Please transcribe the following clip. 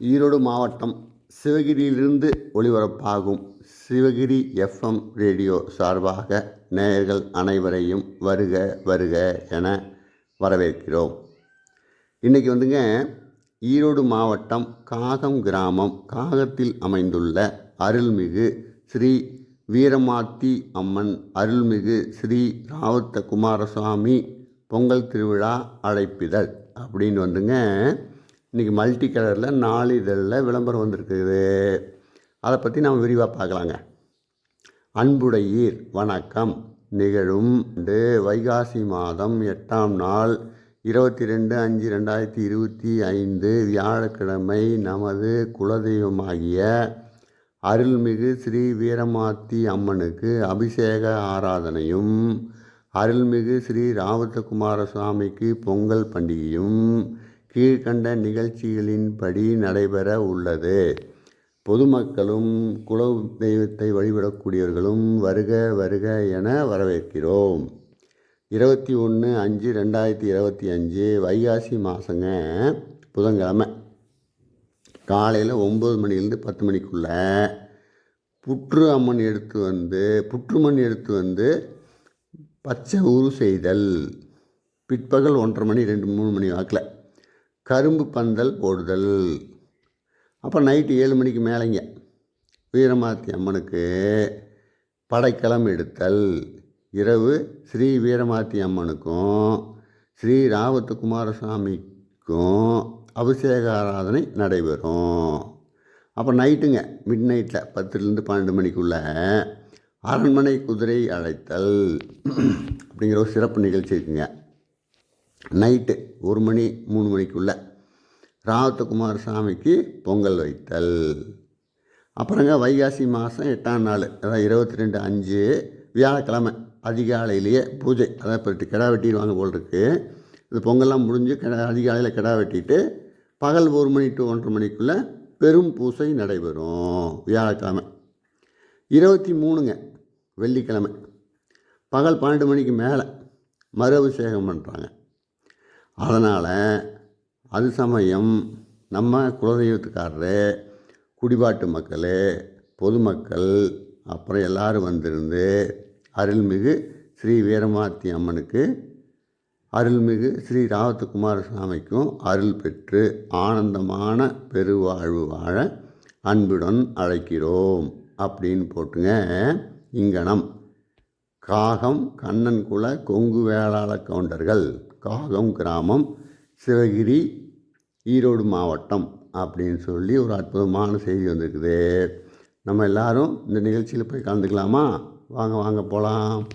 ஈரோடு மாவட்டம் சிவகிரியிலிருந்து ஒளிபரப்பாகும் Sivagiri FM radio சார்பாக நேயர்கள் அனைவரையும் வருக வருக என வரவேற்கிறோம். இன்றைக்கி வந்துங்க ஈரோடு மாவட்டம் காகம் கிராமம் காகத்தில் அமைந்துள்ள அருள்மிகு ஸ்ரீ வீரமாத்தி அம்மன் அருள்மிகு ஸ்ரீ ராவத்த குமாரசுவாமி பொங்கல் திருவிழா அழைப்பிதழ் அப்படின்னு வந்துங்க இன்றைக்கி மல்டி கலரில் நாளிதழில் விளம்பரம் வந்திருக்குது. அதை பற்றி நம்ம விரிவாக பார்க்கலாங்க. அன்புடையீர் வணக்கம். நிகழும் வைகாசி மாதம் எட்டாம் நாள் இருபத்தி ரெண்டு அஞ்சு ரெண்டாயிரத்தி இருபத்தி ஐந்து வியாழக்கிழமை நமது குலதெய்வமாகிய அருள்மிகு ஸ்ரீ வீரமாத்தி அம்மனுக்கு அபிஷேக ஆராதனையும் அருள்மிகு ஸ்ரீ ராவத்தகுமார சுவாமிக்கு பொங்கல் பண்டிகையும் கீழ்கண்ட நிகழ்ச்சிகளின்படி நடைபெற உள்ளது. பொதுமக்களும் குல தெய்வத்தை வழிபடக்கூடியவர்களும் வருக வருக என வரவேற்கிறோம். இருபத்தி ஒன்று அஞ்சு ரெண்டாயிரத்தி இருபத்தி அஞ்சு வைகாசி மாதங்க புதன்கிழமை. காலையில் ஒம்பது மணிலேருந்து பத்து மணிக்குள்ளே புற்று அம்மன் எடுத்து வந்து புற்றுமண் எடுத்து வந்து பச்சை ஊறு செய்தல். பிற்பகல் ஒன்றரை மணி ரெண்டு மூணு மணி வாக்கில். கரும்பு பந்தல் போடுதல். அப்போ நைட்டு ஏழு மணிக்கு மேலேங்க. வீரமாத்தி அம்மனுக்கு படைக்கலம் எடுத்தல். இரவு ஸ்ரீ வீரமாத்தி அம்மனுக்கும் ஸ்ரீ ராவத்து குமாரசாமிக்கும் அபிஷேக ஆராதனை நடைபெறும். அப்போ நைட்டுங்க மிட் நைட்டில் பத்துலேருந்து பன்னெண்டு மணிக்குள்ளே அரண்மனை குதிரை அழைத்தல். அப்படிங்கிற ஒரு சிறப்பு நிகழ்ச்சி இருக்குங்க. நைட்டு ஒரு மணி மூணு மணிக்குள்ளே ராவத்தகுமார் சாமிக்கு பொங்கல் வைத்தல். அப்புறங்க வைகாசி மாதம் எட்டாம் நாள் அதாவது இருபத்தி ரெண்டு அஞ்சு வியாழக்கிழமை அதிகாலையிலேயே பூஜை. அதாவது இப்போ கிடா வெட்டிடுவாங்க போல் இருக்கு இது பொங்கல்லாம் முடிஞ்சு கிடா அதிகாலையில் கிடா வெட்டிட்டு பகல் ஒரு மணி டு ஒன்றரை மணிக்குள்ளே பெரும் பூசை நடைபெறும் வியாழக்கிழமை. இருபத்தி மூணுங்க வெள்ளிக்கிழமை. பகல் பன்னெண்டு மணிக்கு மேலே மறு அபிஷேகம் பண்ணுறாங்க அதனால் அது சமயம் நம்ம குலதெய்வத்துக்காரரு குடிபாட்டு மக்கள் பொதுமக்கள் அப்புறம் எல்லோரும் வந்திருந்து அருள்மிகு ஸ்ரீ வீரமாத்தி அம்மனுக்கு அருள்மிகு ஸ்ரீ ராவத்துக்குமார சுவாமிக்கும் அருள் பெற்று ஆனந்தமான பெருவாழ்வு வாழ அன்புடன் அழைக்கிறோம் அப்படின்னு போட்டுங்க இங்கனம். காகம் கண்ணன் குல கொங்கு வேளாள கவுண்டர்கள். காகம் கிராமம் சிவகிரி ஈரோடு மாவட்டம் அப்படின்னு சொல்லி ஒரு அற்புதமான செய்தி வந்திருக்குது. நம்ம எல்லாரும் இந்த நிகழ்ச்சியில் போய் கலந்துக்கலாமா? வாங்க வாங்க போகலாம்